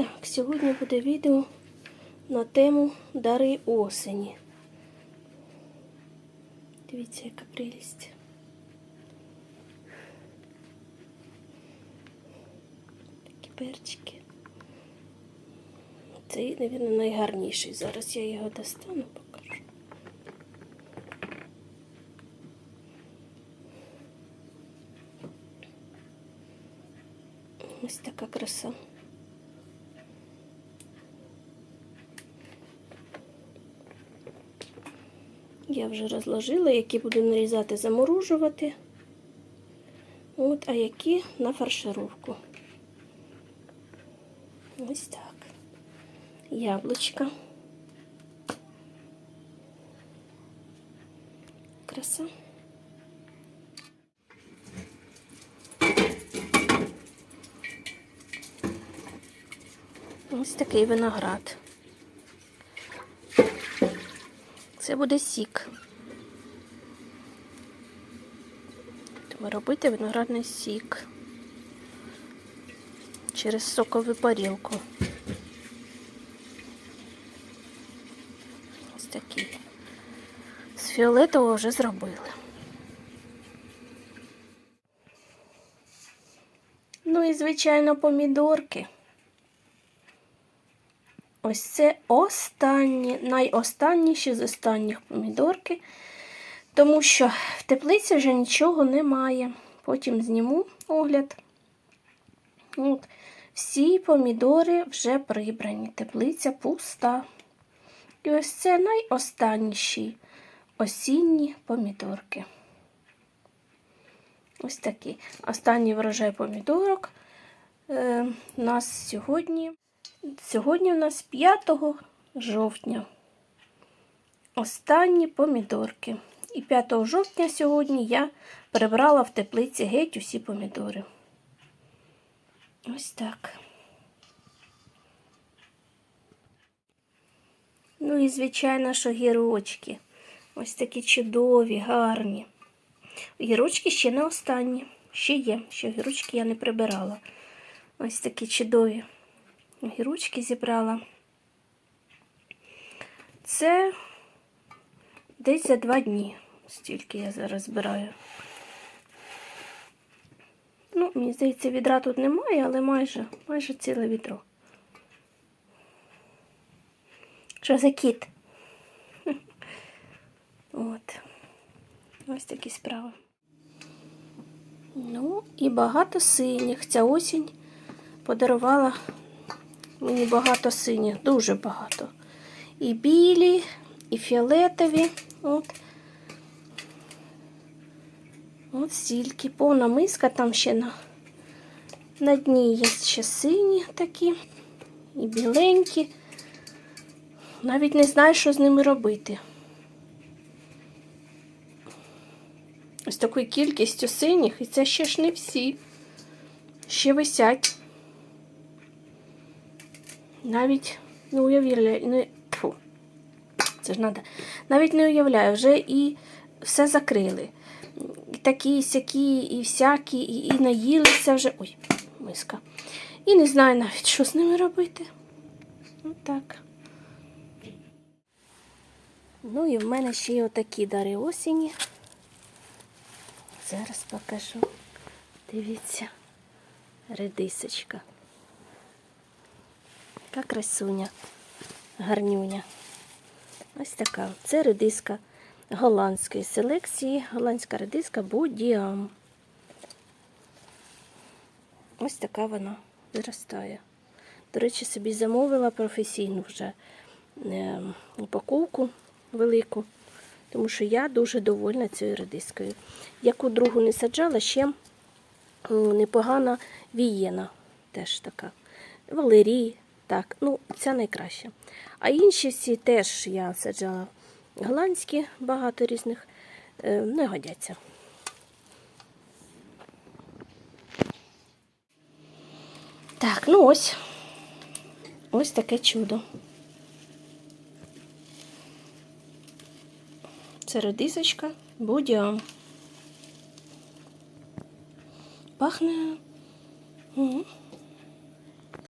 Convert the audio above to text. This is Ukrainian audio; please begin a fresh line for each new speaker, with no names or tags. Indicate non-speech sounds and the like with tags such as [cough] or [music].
Так, сьогодні буде відео на тему дари осені. Дивіться, яка прелість. Такі перчики. Цей, мабуть, найгарніший. Зараз я його достану, покажу. Ось така краса. Я вже розложила, які буду нарізати, заморожувати. От, а які на фаршировку. Ось так. Яблучка. Краса. Ось такий виноград. Це буде сік. Будемо робити виноградний сік через сокову парілку. Ось такий. З фіолетового вже зробили. Ну і, звичайно, помідорки. Ось це останні, найостанніші з останніх помідорки, тому що в теплиці вже нічого немає. Потім зніму огляд. От. Всі помідори вже прибрані, теплиця пуста. І ось це найостанніші осінні помідорки. Ось такі. Останній врожай помідорок е, у нас сьогодні. Сьогодні у нас 5 жовтня. Останні помідорки. І 5 жовтня сьогодні я прибрала в теплиці геть усі помідори. Ось так. Ну і, звичайно, що гірочки. Ось такі чудові, гарні. Гірочки ще не останні. Ще є, що гірочки я не прибирала. Ось такі чудові. Гірочки зібрала. Це десь за два дні. Стільки я зараз збираю. Ну, мені здається, відра тут немає, але майже, майже ціле відро. Що за кіт? [laughs] От. Ось такі справи. Ну, і багато синіх. Ця осінь подарувала мені багато синіх, дуже багато. І білі, і фіолетові. От. От стільки. Повна миска там ще на, на дні є ще сині такі, і біленькі. Навіть не знаю, що з ними робити. Ось такою кількістю синіх, і це ще ж не всі. Ще висять. Навіть не уявляю, не, тьфу, це ж треба. Навіть не уявляю, вже і все закрили. І такі, і сякі, і всякі, і, і наїлися вже. Ой, миска. І не знаю навіть, що з ними робити. Отак. Ну і в мене ще й отакі дари осені. Зараз покажу. Дивіться, редисочка. Яка красуня, гарнюня. Ось така. Це редиска голландської селекції. Голландська редиска Будіам. Ось така вона виростає. До речі, собі замовила професійну вже е, упаковку велику, тому що я дуже довольна цією редискою. Яку другу не саджала, ще непогана вієна, теж така. Валерій, так, ну, ця найкраща. А інші всі теж я саджала голландські, багато різних, е, не годяться. Так, ну ось. Ось таке чудо. Це редисочка Будіам. Пахне